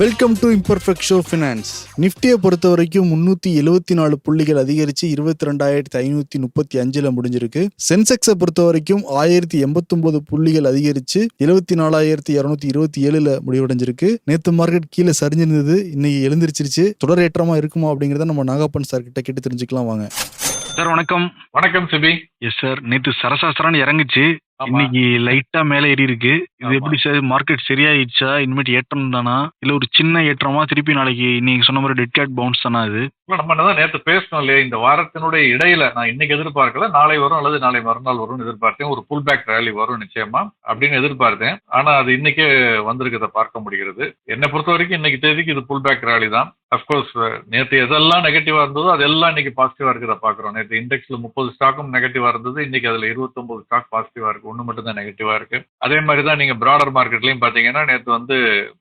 Welcome to imperfect show finance நிஃப்டியை பொறுத்த வரைக்கும் முன்னூத்தி எழுபத்தி நாலு புள்ளிகள் அதிகரிச்சு இருபத்தி ரெண்டாயிரத்தி ஐநூத்தி முப்பத்தி அஞ்சுல முடிஞ்சிருக்கு. சென்செக்ஸை பொறுத்த வரைக்கும் ஆயிரத்தி எண்பத்தொன்பது புள்ளிகள் அதிகரிச்சு எழுபத்தி நாலாயிரத்தி இருநூத்தி இருபத்தி ஏழுல முடிவடைஞ்சிருக்கு. நேத்து மார்க்கெட் கீழே சரிஞ்சிருந்தது இன்னைக்கு எழுந்திருச்சிருச்சு. தொடரேற்றமா இருக்குமா அப்படிங்கறத நம்ம நாகப்பன் சார் கிட்ட கேட்டு தெரிஞ்சுக்கலாம் வாங்க. சார் வணக்கம். வணக்கம் சிபி. எஸ் சார் நேத்து சரசாஸ்திரான்னு இறங்குச்சு. இன்னைக்கு லைட்டா மேல ஏறி இருக்கு. இது. எப்படி சார் மார்க்கெட் சரியாயிடுச்சா? இனிமேட்டு ஏற்றம் தானா? இல்ல ஒரு சின்ன ஏற்றமா திருப்பி நாளைக்கு நீங்க சொன்ன மாதிரி டெட் கேட் பவுன்ஸ் தானா இல்ல, நம்ம தான் நேத்து பேசணும் இல்லையா? இந்த வாரத்தினுடைய இடையில நான் இன்னைக்கு எதிர்பார்க்கல. நாளை வரும் அல்லது நாளை மறுநாள் வரும்னு எதிர்பார்த்தேன். ஒரு புல் பேக் ரேலி வரும் நிச்சயமா அப்படின்னு எதிர்பார்த்தேன். ஆனா அது இன்னைக்கே வந்திருக்கிறத பார்க்க முடிகிறது. என்னை பொறுத்த வரைக்கும் இன்னைக்கு தேதிக்கு இது புல் பேக் ரேலி தான். அப்கோர்ஸ் நேற்று எதெல்லாம் நெகட்டிவா இருந்ததோ அதெல்லாம் இன்னைக்கு பாசிட்டிவா இருக்கிறத பாக்குறோம் நேற்று இண்டெக்ஸ்ல முப்பது ஸ்டாக்கும் நெகட்டிவா இருந்தது. இன்னைக்கு அதுல 29 ஸ்டாக் பாசிட்டிவா இருக்கு. ஒன்று மட்டும்தான் நெகட்டிவாக இருக்குது இருக்கு. அதே மாதிரி தான் நீங்கள் ப்ராடர் மார்க்கெட்லையும் பார்த்தீங்கன்னா நேற்று வந்து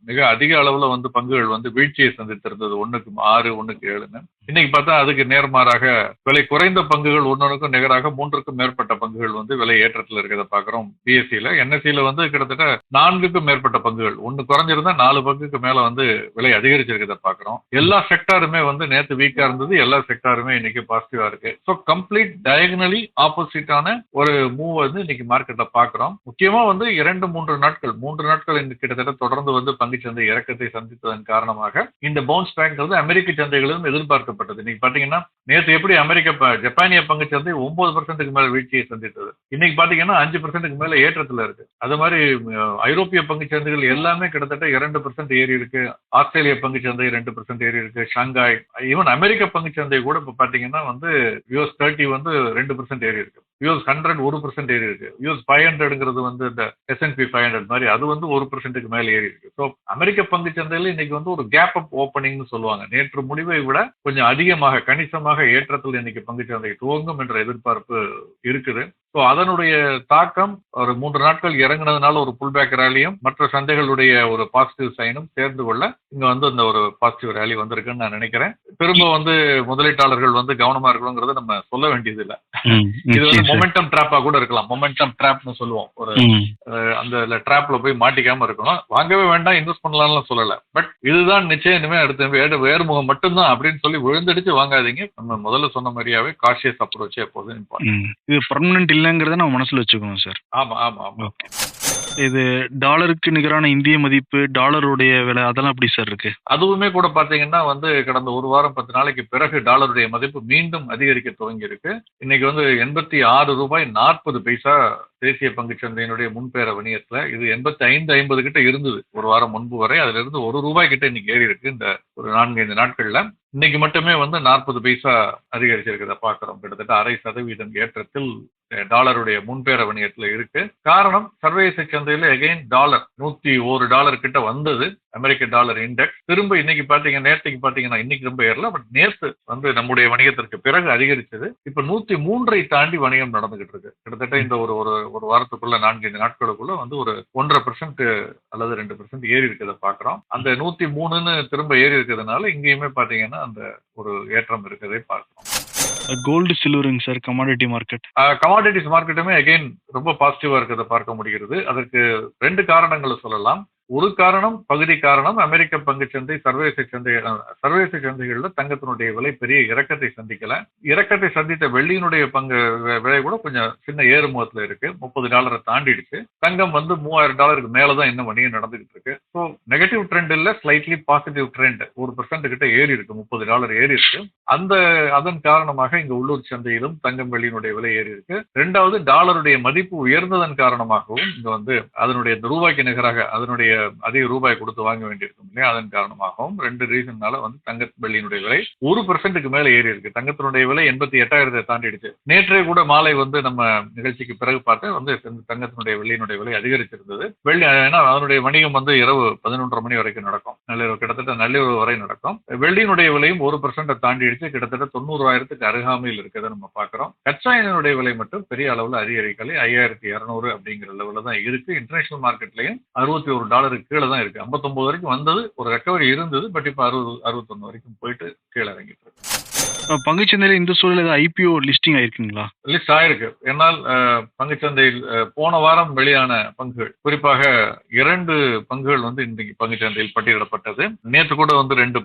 மிக அதிக அளவில் வந்து பங்குகள் வந்து வீழ்ச்சியை சந்தித்திருந்தது. ஒன்றுக்கு ஆறு ஒன்றுக்கு ஏழுன்னு. இன்னைக்கு பார்த்தா அதுக்கு நேர்மாறாக விலை குறைந்த பங்குகள் ஒன்றுக்கும் நிகராக மூன்றுக்கும் மேற்பட்ட பங்குகள் வந்து விலை ஏற்றத்தில் இருக்கிறத பார்க்குறோம். பிஎஸ்சியில் என்எஸ்சியில் வந்து கிட்டத்தட்ட நான்குக்கும் மேற்பட்ட பங்குகள். ஒன்று குறைஞ்சிருந்தா நாலு பங்குக்கு மேலே வந்து விலை அதிகரிச்சிருக்கிறத பார்க்குறோம். எல்லா செக்டாருமே வந்து நேற்று வீக்காக இருந்தது. எல்லா செக்டாருமே இன்னைக்கு பாசிட்டிவாக இருக்கு. ஸோ கம்ப்ளீட் டயகனலி ஆப்போசிட்டான ஒரு மூவ் வந்து இன்னைக்கு மார்க்கெட்ல பாக்குறோம் முக்கியமா வந்து இரண்டு மூன்று நாட்கள் மூன்று நாட்கள் இந்த கிட்டத்தட்ட தொடர்ந்து வந்து பங்குச்சந்தை இறக்கத்தை சந்தித்ததன் காரணமாக இந்த பவுன்ஸ் பேங்கிறது அமெரிக்க சந்தைகளிலும் எதிர்பார்க்கப்பட்டது. இன்னைக்கு பாத்தீங்கன்னா நேற்று எப்படி அமெரிக்க ஜப்பானிய பங்குச்சந்தை ஒன்பது பர்சன்ட்டுக்கு மேல வீழ்ச்சியை சந்தித்தது. இன்னைக்கு பாத்தீங்கன்னா அஞ்சு பர்சன்ட்டுக்கு மேல ஏற்றத்துல இருக்கு. அது மாதிரி ஐரோப்பிய பங்குச்சந்தைகள் எல்லாமே கிட்டத்தட்ட இரண்டு பர்சன்ட் ஏறி இருக்கு. ஆஸ்திரேலிய பங்குச்சந்தை ரெண்டு பர்சன்ட் ஏறி இருக்கு. ஷாங்காய் ஈவன் அமெரிக்க பங்குச்சந்தை கூட இப்ப பாத்தீங்கன்னா வந்து யூஎஸ் தேர்ட்டி வந்து ரெண்டு பர்சன்ட் ஏறி இருக்கு. யூஎஸ் ஹண்ட்ரட் ஒரு பர்சன்ட் ஏறி இருக்கு. யூஎஸ் ஃபைவ் ஹண்ட்ரட்ங்கிறது வந்து இந்த எஸ்என்பி ஃபைவ் ஹண்ட்ரட் மாதிரி அது வந்து ஒரு பர்சன்ட்டுக்கு மேல ஏறி இருக்கு. ஸோ அமெரிக்க பங்குச்சந்தையில இன்னைக்கு வந்து ஒரு கேப் அப் ஓப்பனிங்னு சொல்லுவாங்க. நேற்று முடிவை விட கொஞ்சம் அதிகமாக கணிசமாக ஏற்றத்தில் இன்னைக்கு பங்குச்சந்தை துவங்கும் என்ற எதிர்பார்ப்பு இருக்குது. ஸோ அதனுடைய தாக்கம் ஒரு மூன்று நாட்கள் இறங்குனதுனால ஒரு புல் பேக் ரேலியும் மற்ற சந்தைகளுடைய ஒரு பாசிட்டிவ் சைனும் சேர்ந்து கொள்ள இங்க வந்து இந்த ஒரு பாசிட்டிவ் ரேலி வந்திருக்குன்னு நான் நினைக்கிறேன். திரும்ப வந்து முதலீட்டாளர்கள் வந்து கவனமா இருக்கணுங்கிறத நம்ம சொல்ல வேண்டியது இல்ல இது வந்து மொமெண்டம் ட்ராப்பா கூட இருக்கலாம். மொமெண்டம் ட்ராப்னு சொல்லுவோம். ஒரு அந்த ட்ராப்ல போய் மாட்டிக்காம இருக்கணும். வாங்கவே வேண்டாம் இன்வெஸ்ட் பண்ணலாம்னு சொல்லல. பட் இதுதான் நிச்சயம் இனிமே அடுத்த வேறு வேறுமுகம் மட்டும்தான் அப்படின்னு சொல்லி விழுந்தடிச்சு வாங்காதீங்க. நம்ம முதல்ல சொன்ன மாதிரியாவே காஷியஸ் அப்ரோச் எப்போதும். இது பர்மனன்ட் இல்லைங்கிறத நம்ம மனசுல வச்சுக்கணும் சார். ஆமா ஆமா ஆமா. இது டாலருக்கு நிகரான இந்திய மதிப்பு டாலருடைய விலை அதெல்லாம் எப்படி சார் இருக்கு? அதுவுமே கூட பாத்தீங்கன்னா வந்து கடந்த ஒரு வாரம் பத்து நாளைக்கு பிறகு டாலருடைய மதிப்பு மீண்டும் அதிகரிக்க துவங்கி இருக்கு இன்னைக்கு வந்து எண்பத்தி ஆறு ரூபாய் நாற்பது பைசா தேசிய பங்கு சந்தையினுடைய முன்பேர வணிகத்துல இது எண்பத்தி ஐந்து ஐம்பது கிட்ட இருந்தது. ஒரு வாரம் முன்பு வரை அதுல இருந்து ஒரு ரூபாய் கிட்ட இன்னைக்கு ஏறி இருக்கு இந்த ஒரு நான்கு ஐந்து நாட்கள்ல. இன்னைக்கு மட்டுமே வந்து நாற்பது பைசா அதிகரிச்சிருக்கிறத பாக்குறோம் கிட்டத்தட்ட அரை சதவீதம் ஏற்றத்தில் டாலருடைய முன்பேர வணிகத்துல இருக்கு. காரணம் சர்வதேச சந்தையில எகைன் டாலர் நூத்தி ஒரு டாலர் கிட்ட வந்தது. அமெரிக்க டாலர் இண்டெக்ஸ் திரும்ப இன்னைக்கு பாத்தீங்க நேற்றுக்கு பாத்தீங்கன்னா இன்னைக்கு ரொம்ப ஏறல பட் நேத்து வந்து நம்முடைய வணிகத்திற்கு பிறகு அதிகரிச்சது. இப்ப நூத்தி மூன்றை தாண்டி வணிகம் நடந்துகிட்டு இருக்கு. கிட்டத்தட்ட இந்த ஒரு ஒரு ஒரு வாரத்துக்குள்ள நான்கு ஐந்து நாட்களுக்குள்ள வந்து ஒரு ஒன்றரை பெர்சென்ட் அல்லது ரெண்டு பெர்சென்ட் ஏறி இருக்கிறத பாக்குறோம் அந்த நூத்தி மூணுன்னு திரும்ப ஏறி இருக்கிறதுனால இங்கேயுமே பாத்தீங்கன்னா அந்த ஒரு ஏற்றம் இருக்கிறதை பார்க்கிறோம். கோல்டு சில்வருங்க சார் கமாடிட்டி மார்க்கெட் கமாடிட்டிஸ் மார்க்கெட்டுமே அகைன் ரொம்ப பாசிட்டிவா இருக்கிறத பார்க்க முடிகிறது. அதற்கு ரெண்டு காரணங்களை சொல்லலாம். ஒரு காரணம் பகுதி காரணம் அமெரிக்க பங்குச்சந்தை சர்வதேச சந்தை சர்வதேச சந்தைகளில் தங்கத்தினுடைய விலை பெரிய இறக்கத்தை சந்திக்கல. இறக்கத்தை சந்தித்த வெள்ளியினுடைய பங்கு விலை கூட கொஞ்சம் சின்ன ஏறுமுகத்துல இருக்கு. முப்பது டாலரை தாண்டிடுச்சு. தங்கம் வந்து மூவாயிரம் டாலருக்கு மேலதான் இன்னும் வணிகம் நடந்துகிட்டு இருக்கு. ஸோ நெகட்டிவ் ட்ரெண்ட் இல்ல ஸ்லைட்லி பாசிட்டிவ் ட்ரெண்ட் ஒரு பர்சன்ட் கிட்ட ஏறி இருக்கு முப்பது டாலர் ஏறி இருக்கு அந்த அதன் காரணமாக இங்க உள்ளூர் சந்தையிலும் தங்கம் வெள்ளியினுடைய விலை ஏறி இருக்கு. ரெண்டாவது டாலருடைய மதிப்பு உயர்ந்ததன் காரணமாகவும் இங்க வந்து அதனுடைய ரூபாய்க்கு நிகராக அதனுடைய அதிக ரூபாய் கொடுத்து வாங்க வேண்டியிருக்கும் இல்லையா? அதன் காரணமாகவும் ரெண்டு ரீசன்னால வந்து தங்க வெள்ளியினுடைய விலை ஒரு பெர்சென்ட்டுக்கு மேல ஏறி இருக்கு. தங்கத்தினுடைய விலை எண்பத்தி எட்டாயிரத்தை தாண்டிடுச்சு. நேற்றே கூட மாலை வந்து நம்ம நிகழ்ச்சிக்கு பிறகு பார்த்து வந்து தங்கத்தினுடைய வெள்ளியினுடைய விலை அதிகரிச்சிருந்தது. வெள்ளி ஏன்னா அதனுடைய வணிகம் வந்து இரவு பதினொன்றரை மணி வரைக்கும் நடக்கும். நள்ளிரவு கிட்டத்தட்ட நள்ளிரவு வரை நடக்கும். வெள்ளியினுடைய விலையும் ஒரு பெர்சென்ட்டை தாண்டிடுச்சு. அதிகரிச்சு கிட்டத்தட்ட தொண்ணூறாயிரத்துக்கு அருகாமையில் இருக்கிறத நம்ம பார்க்கிறோம். கச்சா எண்ணெயுடைய விலை மட்டும் பெரிய அளவுல அதிகரிக்கலை. ஐயாயிரத்தி இருநூறு அப்படிங்கிற லெவலில் தான் இருக்கு. இன்டர்நேஷனல் மார்க்கெட்லயும் அறுபத்தி ஒரு டாலருக்கு கீழே தான் இருக்கு. ஐம்பத்தொன்பது வரைக்கும் வந்தது ஒரு ரெக்கவரி இருந்தது பட் இப்போ அறுபது அறுபத்தொன்னு வரைக்கும் போயிட்டு கீழே இறங்கிட்டு இருக்கு. பங்குச்சந்தையில இந்த சூழல் ஏதாவது ஐபிஓ லிஸ்டிங் ஆயிருக்குங்களா? லிஸ்ட் ஆயிருக்கு. என்னால் பங்குச்சந்தையில் போன வாரம் வெளியான பங்குகள் குறிப்பாக இரண்டு பங்குகள் வந்து இன்னைக்கு பங்குச்சந்தையில் பட்டியலிடப்பட்டது. நேற்று கூட வந்து ரெண்டு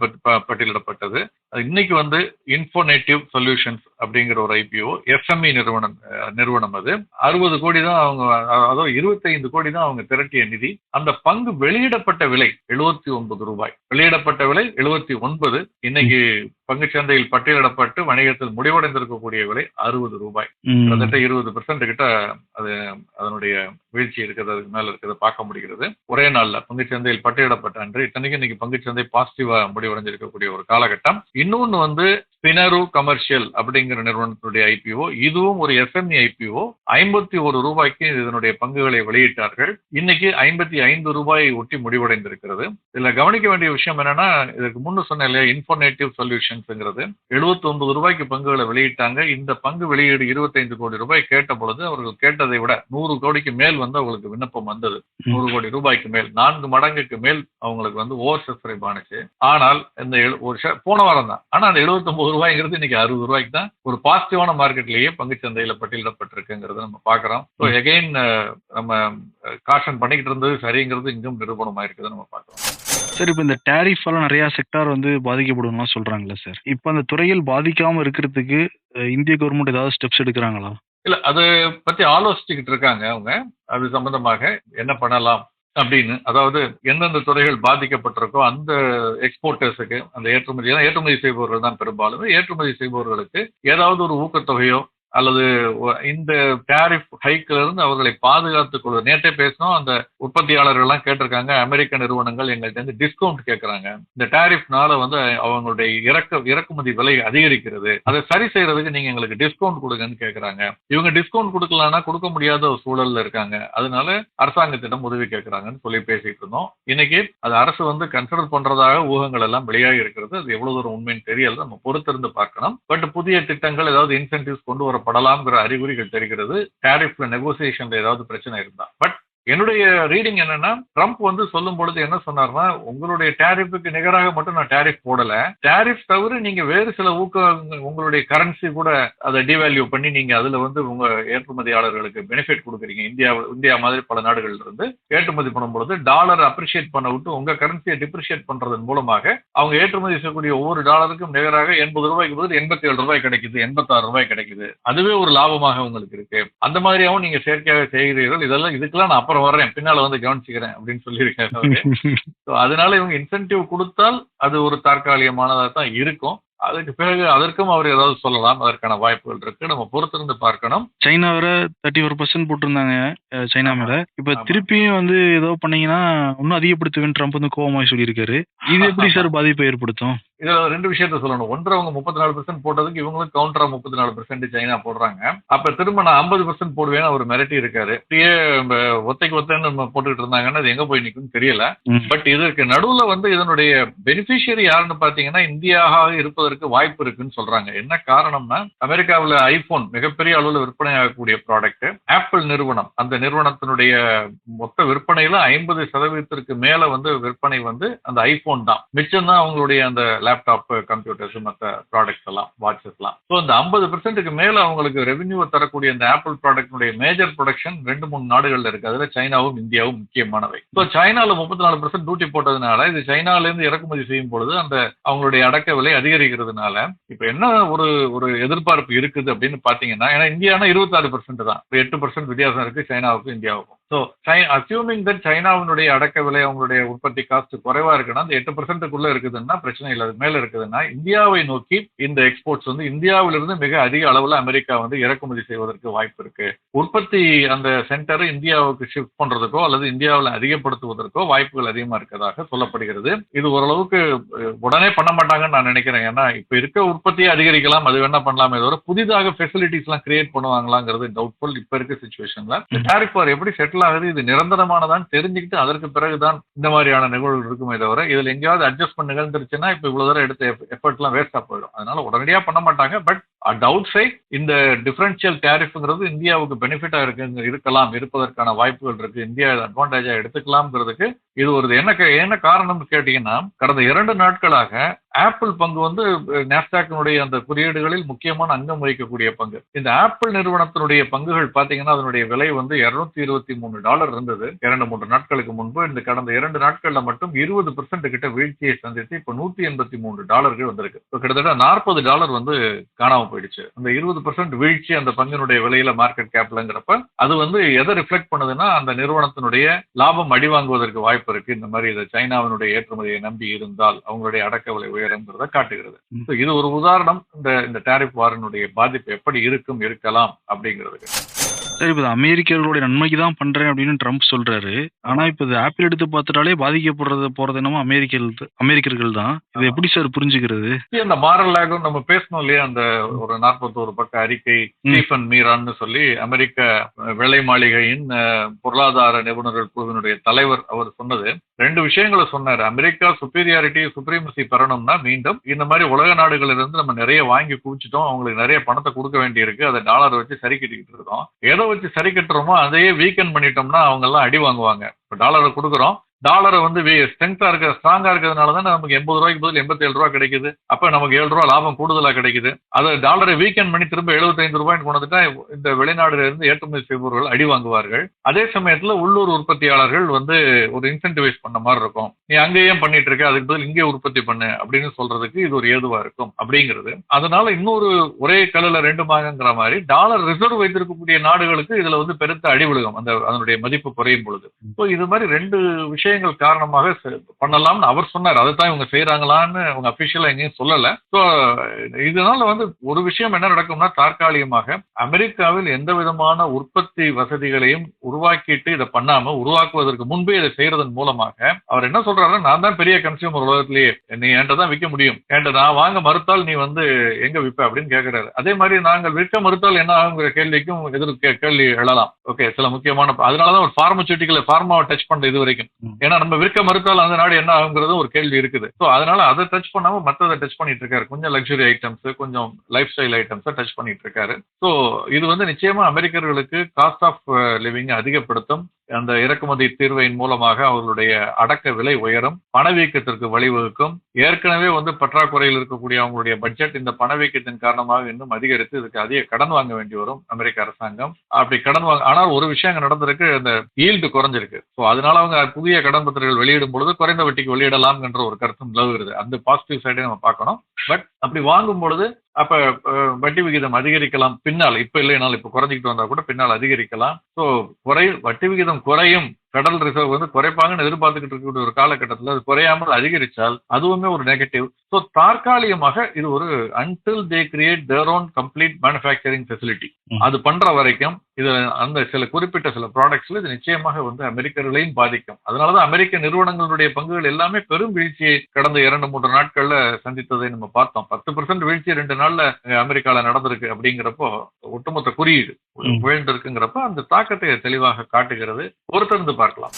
பட்டியலிடப்பட்டது. இன்னைக்கு வந்து இன்ஃபோனேட்டிவ் சொல்யூஷன்ஸ் அப்படிங்கிற ஒரு ஐபிஓ எஸ்எம்இ நிறுவனம் நிறுவனம் அது. அறுபது கோடி தான் அவங்க அ- அதாவது இருபத்தைந்து கோடி தான் அவங்க திரட்டிய நிதி. அந்த பங்கு வெளியிடப்பட்ட விலை எழுபத்தி ஒன்பது ரூபாய். வெளியிடப்பட்ட விலை எழுபத்தி ஒன்பது. இன்னைக்கு பங்குச்சந்தையில் பட்டியலிடப்பட்டு வணிகத்தில் முடிவடைந்திருக்கக்கூடிய விலை அறுபது ரூபாய். கிட்டத்தட்ட இருபது பெர்சென்ட் கிட்ட அது அதனுடைய வீழ்ச்சி இருக்கிறது அதுக்கு மேல இருக்கிறத பார்க்க முடிகிறது. ஒரே நாள்ல பங்குச்சந்தையில் பட்டியலிடப்பட்ட அன்று இத்தனைக்கு இன்னைக்கு பங்குச்சந்தை பாசிட்டிவா முடிவடைஞ்சிருக்கக்கூடிய ஒரு காலகட்டம். இன்னொன்னு வந்து பினரு கமர்ஷியல் அப்படிங்கிற நிறுவனத்தினுடைய ஐபிஓ இதுவும் ஒரு எஸ்எம்இ ஐபிஓ ஐம்பத்தி ஒரு ரூபாய்க்கு இதனுடைய பங்குகளை வெளியிட்டார்கள். இன்னைக்கு ஐம்பத்தி ஐந்து ரூபாயை ஒட்டி முடிவடைந்திருக்கிறது. இதுல கவனிக்க வேண்டிய விஷயம் என்னன்னா இதற்கு முன்னு சொன்ன இல்லையா இன்ஃபோர்னேட்டிவ் சொல்யூஷன்ஸ்ங்கிறது 79 ஒன்பது ரூபாய்க்கு பங்குகளை வெளியிட்டாங்க. இந்த பங்கு வெளியீடு 25 கோடி ரூபாய் கேட்ட பொழுது அவர்கள் கேட்டதை விட நூறு கோடிக்கு மேல் வந்து அவங்களுக்கு விண்ணப்பம் வந்தது. நூறு கோடி ரூபாய்க்கு மேல் நான்கு மடங்குக்கு மேல் அவங்களுக்கு வந்து ஓவர் சப்ஸ்கிரைப் ஆனிச்சு ஆனால் இந்த ஒரு போன வாரம் தான். ஆனா அந்த 79 ரூபாய்ங்கிறது இன்னைக்கு அறுபது ரூபாய்க்கு தான் ஒரு பாசிட்டிவான மார்க்கெட்லயே பங்குச்சந்தையில பட்டியலிடப்பட்டிருக்குங்கிறத நம்ம பாக்குறோம் ஸோ எகைன் நம்ம காஷன் பண்ணிக்கிட்டு இருந்தது சரிங்கிறது இங்கும் நிரூபணமா இருக்குதை நம்ம பார்க்கிறோம். சார் இப்போ இந்த டேரிஃப் எல்லாம் நிறைய செக்டார் வந்து பாதிக்கப்படும் சொல்றாங்களா சார் இப்போ அந்த துறையில் பாதிக்காம இருக்கிறதுக்கு இந்திய கவர்மெண்ட் ஏதாவது ஸ்டெப்ஸ் எடுக்கிறாங்களா? இல்ல அது பத்தி ஆலோசிச்சுக்கிட்டு இருக்காங்க அவங்க. அது சம்பந்தமாக என்ன பண்ணலாம் அப்படின்னு. அதாவது எந்தெந்த துறைகள் பாதிக்கப்பட்டிருக்கோ அந்த எக்ஸ்போர்ட்டர்ஸுக்கு அந்த ஏற்றுமதி ஏன்னா ஏற்றுமதி செய்பவர்கள் தான் பெரும்பாலும். ஏற்றுமதி செய்பவர்களுக்கு ஏதாவது ஒரு ஊக்கத்தொகையோ அல்லது இந்த டேரிஃப் ஹைக்ல இருந்து அவர்களை பாதுகாத்துக் கொள்ள நேற்றே பேசினோம் அந்த உற்பத்தியாளர்கள் எல்லாம் கேட்டிருக்காங்க அமெரிக்க நிறுவனங்கள் எங்கள்கிட்ட இருந்து டிஸ்கவுண்ட் கேட்கறாங்க. இந்த டேரிஃப்னால வந்து அவங்களுடைய இறக்க இறக்குமதி விலை அதிகரிக்கிறது. அதை சரி செய்யறதுக்கு நீங்க எங்களுக்கு டிஸ்கவுண்ட் கொடுங்கன்னு கேட்கறாங்க. இவங்க டிஸ்கவுண்ட் கொடுக்கலன்னா கொடுக்க முடியாத ஒரு சூழல்ல இருக்காங்க. அதனால அரசாங்கத்திடம் உதவி கேட்கறாங்கன்னு சொல்லி பேசிட்டு இருந்தோம். இன்னைக்கு அது அரசு வந்து கன்சிடர் பண்றதாக ஊகங்கள் எல்லாம் வெளியாகி இருக்கிறது. அது எவ்வளவு தூரம் உண்மைன்னு தெரியல. நம்ம பொறுத்திருந்து பார்க்கணும். பட் புதிய திட்டங்கள் ஏதாவது இன்சென்டிவ்ஸ் கொண்டு வரப்படலாம்ங்கிற அறிகுறிகள் தெரிகிறது. டேரிஃப்ல நெகோசியேஷன்ல ஏதாவது பிரச்சனை இருந்தா. பட் என்னுடைய ரீடிங் என்னன்னா ட்ரம்ப் வந்து சொல்லும் பொழுது என்ன சொன்னார்னா உங்களுடைய டேரிஃபுக்கு நிகராக மட்டும் நான் டேரிஃப் போடல. டேரிஃப் தவிர நீங்க வேறு சில ஊக்க உங்களுடைய கரன்சி கூட அதை டிவேல்யூ பண்ணி நீங்க அதுல வந்து உங்க ஏற்றுமதியாளர்களுக்கு பெனிஃபிட் கொடுக்குறீங்க. இந்தியா இந்தியா மாதிரி பல நாடுகள்ல இருந்து ஏற்றுமதி பண்ணும் பொழுது டாலர் அப்ரிஷியேட் பண்ண விட்டு உங்க கரன்சியை டிப்ரிஷியேட் பண்றதன் மூலமாக அவங்க ஏற்றுமதி செய்யக்கூடிய ஒவ்வொரு டாலருக்கும் நிகராக எண்பது ரூபாய்க்கு பதில் எண்பத்தி ஏழு ரூபாய் கிடைக்குது எண்பத்தாறு ரூபாய் கிடைக்குது. அதுவே ஒரு லாபமாக உங்களுக்கு இருக்கு. அந்த மாதிரியாவும் நீங்க செயற்கையாக செய்கிறீர்கள். இதெல்லாம் இதுக்கெல்லாம் நான் அப்புறம் வர்றேன். பின்னால வந்து கவனிச்சுக்கிறேன் அப்படின்னு சொல்லியிருக்காரு அதனால இவங்க இன்சென்டிவ் கொடுத்தால் அது ஒரு தற்காலிகமானதா தான் இருக்கும். அதுக்கு பிறகு அதற்கும் அவர் ஏதாவது சொல்லலாம். அதற்கான வாய்ப்புகள் இருக்கு. நம்ம பொறுத்திருந்து பார்க்கணும். சைனா வேற தேர்ட்டி ஒரு பர்சன்ட் போட்டிருந்தாங்க சைனா மேல. இப்ப. திருப்பியும் வந்து ஏதோ பண்ணீங்கன்னா இன்னும் அதிகப்படுத்துவேன். ட்ரம்ப் வந்து கோவமாய் சொல்லியிருக்காரு. இது எப்படி சார் பாதிப்பை ஏற்படுத்தும்? இதுல ரெண்டு விஷயத்த சொல்லணும். ஒன்று அவங்க முப்பத்தி நாலு பெர்சென்ட் போட்டதுக்கு இவங்களும் கவுண்டரா முப்பத்தி நாலு பெர்சென்ட் சைனா போடுறாங்க. அப்ப திரும்ப நான் ஐம்பது பெர்சென்ட் போடுவேன்னு அவர் மிரட்டி இருக்காரு. இப்படியே ஒத்தைக்கு ஒத்தைன்னு நம்ம போட்டுக்கிட்டு இருந்தாங்கன்னா அது எங்க போய் நிக்கும்னு தெரியல. பட் இதற்கு நடுவுல வந்து இதனுடைய பெனிஃபிஷியரி யாருன்னு பாத்தீங்கன்னா இந்தியாவாக இருப்பதற்கு வாய்ப்பு இருக்குன்னு சொல்றாங்க. என்ன காரணம்னா அமெரிக்காவுல ஐபோன் மிகப்பெரிய அளவுல விற்பனை ஆகக்கூடிய ப்ராடக்ட் ஆப்பிள் நிறுவனம். அந்த நிறுவனத்தினுடைய மொத்த விற்பனையில ஐம்பது சதவீதத்திற்கு மேல வந்து விற்பனை வந்து அந்த ஐபோன் தான். மிச்சம் தான் அவங்களுடைய அந்த லேப்டாப் கம்ப்யூட்டர்ஸ் மற்ற ப்ராடக்ட்ஸ் எல்லாம் வாட்சஸ் எல்லாம். ஸோ இந்த ஐம்பது பெர்சென்ட்டுக்கு மேல அவங்களுக்கு ரெவென்யூ தரக்கூடிய இந்த ஆப்பிள் ப்ராடக்ட்னுடைய மேஜர் ப்ரொடக்ஷன் ரெண்டு மூணு நாடுகள்ல இருக்கு. அதுல சைனாவும் இந்தியாவும் முக்கியமானவை. ஸோ சைனால முப்பத்தி நாலு பெர்சென்ட் டியூட்டி போட்டதுனால இது சைனால இருந்து இறக்குமதி செய்யும் பொழுது அந்த அவங்களுடைய அடக்க விலை அதிகரிக்கிறதுனால இப்ப என்ன ஒரு ஒரு எதிர்பார்ப்பு இருக்குது அப்படின்னு பாத்தீங்கன்னா ஏன்னா இந்தியானா இருபத்தாறு பெர்சென்ட் தான். இப்போ எட்டு பெர்சென்ட் வித்தியாசம் இருக்கு சைனாவுக்கும் இந்தியாவுக்கும். ஸோ அசியூமிங் தட் சைனாவினுடைய அடக்க விலை அவங்களுடைய உற்பத்தி காஸ்ட் குறைவா இருக்குன்னா அந்த எட்டு பெர்சென்ட்டுக்குள்ள இருக்குதுன்னா பிரச்சனை இல்லை. அது மேல இருக்குதுன்னா இந்தியாவை நோக்கி இந்த எக்ஸ்போர்ட்ஸ் வந்து இந்தியாவிலிருந்து மிக அதிக அளவுல அமெரிக்கா வந்து இறக்குமதி செய்வதற்கு வாய்ப்பு இருக்கு. உற்பத்தி அந்த சென்டர் இந்தியாவுக்கு ஷிஃப்ட் பண்றதுக்கோ அல்லது இந்தியாவில் அதிகப்படுத்துவதற்கோ வாய்ப்புகள் அதிகமா இருக்கதாக சொல்லப்படுகிறது. இது ஓரளவுக்கு உடனே பண்ண மாட்டாங்கன்னு நான் நினைக்கிறேன். ஏன்னா இப்ப இருக்க உற்பத்தியை அதிகரிக்கலாம் அது வேணா பண்ணலாமே தவிர புதிதாக ஃபெசிலிட்டிஸ் எல்லாம் கிரியேட் பண்ணுவாங்களாங்கிறது டவுட்ஃபுல் இப்போ இருக்க சுச்சுவேஷன்ல டாரிஃப் வார் எப்படி செட்டில் செட்டில் ஆகுது இது நிரந்தரமானதான் தெரிஞ்சுக்கிட்டு அதற்கு பிறகுதான் இந்த மாதிரியான நிகழ்வுகள் இருக்குமே தவிர இதில் எங்கேயாவது அட்ஜஸ்ட்மெண்ட் நிகழ்ந்துருச்சுன்னா இப்ப இவ்வளவு தூரம் எடுத்த எஃபர்ட்லாம் வேஸ்ட்டாக வேஸ்டா போயிடும். அதனால உடனடியா பண்ண மாட்டாங்க. பட் அவுட் சைட் இந்த டிஃபரன்ஷியல் டேரிஃப்ங்கிறது இந்தியாவுக்கு பெனிஃபிட்டா இருக்கு இருக்கலாம் இருப்பதற்கான வாய்ப்புகள் இருக்கு இந்தியா அட்வான்டேஜா எடுத்துக்கலாம்ங்கிறதுக்கு இது ஒரு என்ன என்ன காரணம்னு கேட்டீங்கன்னா கடந்த இரண்டு நாட்களாக ஆப்பிள் பங்கு வந்து நேஸ்டாக்கினுடைய அந்த குறியீடுகளில் முக்கியமான அங்கம் வகிக்கக்கூடிய பங்கு. இந்த ஆப்பிள் நிறுவனத்தினுடைய பங்குகள் பாத்தீங்கன்னா அதனுடைய விலை வந்து இருநூத்தி இருபத்தி மூணு டாலர் இருந்தது. இரண்டு மூன்று நாட்களுக்கு முன்பு இந்த கடந்த இரண்டு நாட்கள்ல மட்டும் இருபது பெர்சென்ட் கிட்ட வீழ்ச்சியை சந்தித்து இப்ப நூத்தி எண்பத்தி மூணு டாலர்கள் வந்திருக்கு. கிட்டத்தட்ட நாற்பது டாலர் வந்து காணாம போயிடுச்சு. அந்த இருபது பெர்சென்ட் வீழ்ச்சி அந்த பங்கினுடைய விலையில மார்க்கெட் கேப்லங்கிறப்ப அது வந்து எதை ரிஃப்ளெக்ட் பண்ணுதுன்னா அந்த நிறுவனத்தினுடைய லாபம் அடி வாங்குவதற்கு வாய்ப்பு இருக்கு. இந்த மாதிரி இது சைனாவினுடைய ஏற்றுமதியை நம்பி இருந்தால் அவங்களுடைய அடக்க விலை உயரங்கிறத காட்டுகிறது. இது ஒரு உதாரணம். இந்த இந்த டாரிஃப் வாரினுடைய பாதிப்பு எப்படி இருக்கும் இருக்கலாம் அப்படிங்கிறதுக்கு சரி இப்போ அமெரிக்கர்களுடைய நன்மைக்கு தான் பண்றேன் அப்படின்னு ட்ரம்ப் சொல்றாரு. ஆனா இப்போ இது ஆப்பிள் எடுத்து பார்த்துட்டாலே பாதிக்கப்படுறது போறது என்னமோ அமெரிக்கர்கள் அமெரிக்கர்கள் தான். இது எப்படி சார் புரிஞ்சுக்கிறது? இந்த மாரல் லேகும் நம்ம பேசணும் இல்லையா? அந்த ஒரு நாற்பத்தோரு பக்க அறிக்கை ஸ்டீஃபன் மீரான்னு சொல்லி அமெரிக்க வெள்ளை மாளிகையின் பொருளாதார நிபுணர்கள் குழுவினுடைய தலைவர் அவர் சொன்னது. ரெண்டு விஷயங்களை சொன்னாரு. அமெரிக்கா சுப்பீரியாரிட்டி சுப்ரீமசி பெறணும்னா மீண்டும் இந்த மாதிரி உலக நாடுகள் இருந்து நம்ம நிறைய வாங்கி குவிச்சிட்டோம். அவங்களுக்கு நிறைய பணத்தை கொடுக்க வேண்டியிருக்கு. அதை டாலரை வச்சு சரி கட்டிக்கிட்டு இருக்கோம். ஏதோ எதை வச்சு சரி கட்டுறோமோ அதையே வீக்கெண்ட் பண்ணிட்டோம்னா அவங்க எல்லாம் அடி வாங்குவாங்க. இப்போ டாலரை கொடுக்குறோம் டாலரை வந்து ஸ்ட்ரென்த்தா இருக்க ஸ்ட்ராங்கா இருக்கிறதுனால தான் நமக்கு எண்பது ரூபாய்க்கு பதில் எண்பத்தி ஏழு ரூபா கிடைக்குது. அப்ப நமக்கு ஏழு ரூபா லாபம் கூடுதலா கிடைக்குது. அதை டாலரை வீக்கெண்ட் பண்ணி திரும்ப எழுபத்தைந்து ரூபாய்க்கு கொண்டு வந்துட்டா இந்த வெளிநாடுல இருந்து ஏற்றுமதி செய்பவர்கள் அடி வாங்குவார்கள். அதே சமயத்துல உள்ளூர் உற்பத்தியாளர்கள் வந்து ஒரு இன்சென்டிவைஸ் பண்ண மாதிரி இருக்கும். நீ அங்கேயே பண்ணிட்டு இருக்க அதுக்கு பதில் இங்கே உற்பத்தி பண்ணு அப்படின்னு சொல்றதுக்கு இது ஒரு ஏதுவா இருக்கும் அப்படிங்கிறது. அதனால இன்னொரு ஒரே கல்லுல ரெண்டு மாங்கங்கிற மாதிரி டாலர் ரிசர்வ் வைத்திருக்கக்கூடிய நாடுகளுக்கு இதுல வந்து பெருத்த அடி விழுகும் அந்த அதனுடைய மதிப்பு குறையும் பொழுது. ஸோ இது மாதிரி ரெண்டு விஷயங்கள் காரணமாக பண்ணலாம்னு அவர் சொன்னார். அதை தான் இவங்க செய்யறாங்களான்னு அவங்க அபிஷியலா எங்கேயும் சொல்லல. ஸோ இதனால வந்து ஒரு விஷயம் என்ன நடக்கும்னா தற்காலிகமாக அமெரிக்காவில் எந்த விதமான உற்பத்தி வசதிகளையும் உருவாக்கிட்டு இதை பண்ணாம உருவாக்குவதற்கு முன்பே இதை செய்யறதன் மூலமாக அவர் என்ன சொல்றாருன்னா நான் தான் பெரிய கன்சியூமர் உலகத்திலேயே. நீ என்கிட்ட தான் விற்க முடியும். என்கிட்ட நான் வாங்க மறுத்தால் நீ வந்து எங்க விற்ப அப்படின்னு கேட்கிறாரு அதே மாதிரி நாங்கள் விற்க மறுத்தால் என்ன ஆகுங்கிற கேள்விக்கும் எதிர் கேள்வி எழலாம். ஓகே சில முக்கியமான அதனாலதான் ஒரு பார்மசூட்டிக்கல ஃபார்மாவை டச் பண்ற இது வரைக்கும். ஏன்னா நம்ம விற்க மறுத்தால் அந்த நாடு என்ன ஆகுங்கிறது ஒரு கேள்வி இருக்குது. ஸோ அதனால அதை டச் பண்ணாம மற்றதை டச் பண்ணிட்டு இருக்காரு கொஞ்சம் லக்ஸுரி ஐட்டம்ஸ் கொஞ்சம் லைஃப் ஸ்டைல் ஐட்டம்ஸை டச் பண்ணிட்டு இருக்காரு ஸோ இது வந்து நிச்சயமா அமெரிக்கர்களுக்கு காஸ்ட் ஆஃப் லிவிங் அதிகப்படுத்தும். அந்த இறக்குமதி தீர்வையின் மூலமாக அவர்களுடைய அடக்க விலை உயரும் பணவீக்கத்திற்கு வழிவகுக்கும். ஏற்கனவே வந்து பற்றாக்குறையில் இருக்கக்கூடிய அவங்களுடைய பட்ஜெட் இந்த பணவீக்கத்தின் காரணமாக இன்னும் அதிகரித்து இதுக்கு அதிக கடன் வாங்க வேண்டி வரும் அமெரிக்க அரசாங்கம். அப்படி கடன் வாங்க ஆனால் ஒரு விஷயம் அங்கே நடந்திருக்கு அந்த ஈல்டு குறைஞ்சிருக்கு. ஸோ அதனால அவங்க புதிய கடன் பத்திரங்கள் வெளியிடும் பொழுது குறைந்த வட்டிக்கு வெளியிடலாம் என்ற ஒரு கருத்தும் நிலவுகிறது. அந்த பாசிட்டிவ் சைடை நம்ம பார்க்கணும். பட் அப்படி வாங்கும் பொழுது அப்ப அஹ், வட்டி விகிதம் அதிகரிக்கலாம் பின்னால் இப்ப இல்லைனாலும் இப்ப குறைஞ்சிக்கிட்டு வந்தா கூட பின்னால் அதிகரிக்கலாம். ஸோ குறை வட்டி விகிதம் குறையும். ஃபெடரல் ரிசர்வ் வந்து குறைப்பாங்கன்னு எதிர்பார்த்துக்கிட்டு இருக்கக்கூடிய ஒரு காலகட்டத்தில் அது குறையாமல் அதிகரிச்சால் அதுவுமே ஒரு நெகட்டிவ் ஸோ தற்காலிகமாக இது ஒரு until they create their own complete manufacturing facility. அது பண்ற வரைக்கும் இது அந்த சில குறிப்பிட்ட சில ப்ராடக்ட்ஸ்ல இது நிச்சயமாக வந்து அமெரிக்கர்களையும் பாதிக்கும். அதனாலதான் அமெரிக்க நிறுவனங்களுடைய பங்குகள் எல்லாமே பெரும் வீழ்ச்சியை கடந்த இரண்டு மூன்று நாட்கள்ல சந்தித்ததை நம்ம பார்த்தோம். பத்து பர்சன்ட் வீழ்ச்சி ரெண்டு நாள்ல அமெரிக்கால நடந்திருக்கு அப்படிங்கிறப்போ ஒட்டுமொத்த குறியீடு. விழுந்திருக்குங்கிறப்ப அந்த தாக்கத்தை தெளிவாக காட்டுகிறது. பொறுத்திருந்து பார்க்கலாம்.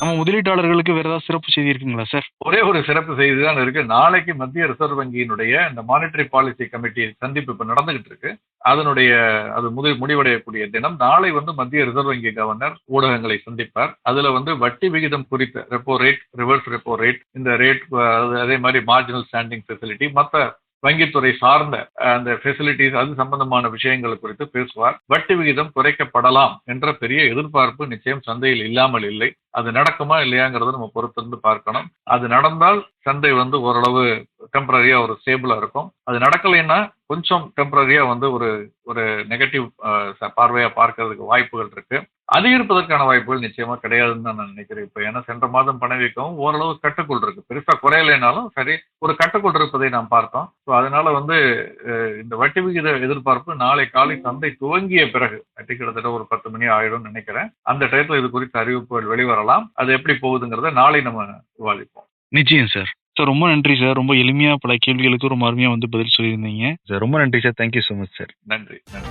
நம்ம முதலீட்டாளர்களுக்கு வேற ஏதாவது சிறப்பு செய்தி இருக்குங்களா சார்? ஒரே ஒரு சிறப்பு செய்தி தான் இருக்கு. நாளைக்கு மத்திய ரிசர்வ் வங்கியினுடைய இந்த மானிட்டரி பாலிசி கமிட்டி சந்திப்பு இப்ப நடந்துகிட்டு இருக்கு. அதனுடைய அது முடி முடிவடையக்கூடிய தினம் நாளை வந்து மத்திய ரிசர்வ் வங்கி கவர்னர் ஊடகங்களை சந்திப்பார். அதுல வந்து வட்டி விகிதம் குறித்த repo rate reverse repo rate இந்த ரேட் அதே மாதிரி மார்ஜினல் ஸ்டாண்டிங் ஃபெசிலிட்டி மற்ற வங்கித்துறை சார்ந்த அந்த ஃபெசிலிட்டிஸ் அது சம்பந்தமான விஷயங்கள் குறித்து பேசுவார். வட்டி விகிதம் குறைக்கப்படலாம் என்ற பெரிய எதிர்பார்ப்பு நிச்சயம் சந்தையில் இல்லாமல் இல்லை. அது நடக்குமா இல்லையாங்கிறத நம்ம பொறுத்திருந்து பார்க்கணும். அது நடந்தால் சந்தை வந்து ஓரளவு டெம்பரரியா ஒரு ஸ்டேபிளா இருக்கும். அது நடக்கலைன்னா கொஞ்சம் டெம்பரரியா வந்து ஒரு ஒரு நெகட்டிவ் பார்வையா பார்க்கறதுக்கு வாய்ப்புகள் இருக்கு. அதிகரிப்பதற்கான வாய்ப்புகள் நிச்சயமா கிடையாதுன்னு தான் நான் நினைக்கிறேன். இப்போ ஏன்னா சென்ற மாதம் பணவீக்கம் ஓரளவு கட்டுக்குள் இருக்கு. பெருசா குறையலைனாலும் சரி ஒரு கட்டுக்குள் இருப்பதை நாம் பார்த்தோம். ஸோ அதனால வந்து இந்த வட்டி விகித எதிர்பார்ப்பு நாளை காலை சந்தை துவங்கிய பிறகு வட்டி கிட்டத்தட்ட ஒரு பத்து மணி ஆயிடும்னு நினைக்கிறேன். அந்த டயத்துல இது குறித்த அறிவிப்புகள் வெளிவரலாம். அது எப்படி போகுதுங்கிறத நாளை நம்ம விவாதிப்போம். நிச்சயம் சார். சார் ரொம்ப நன்றி சார். ரொம்ப எளிமையா பல கேள்விகளுக்கு ரொம்ப அருமையா வந்து பதில் சொல்லியிருந்தீங்க. சார் ரொம்ப நன்றி sir. Thank you so much sir. நன்றி நன்றி.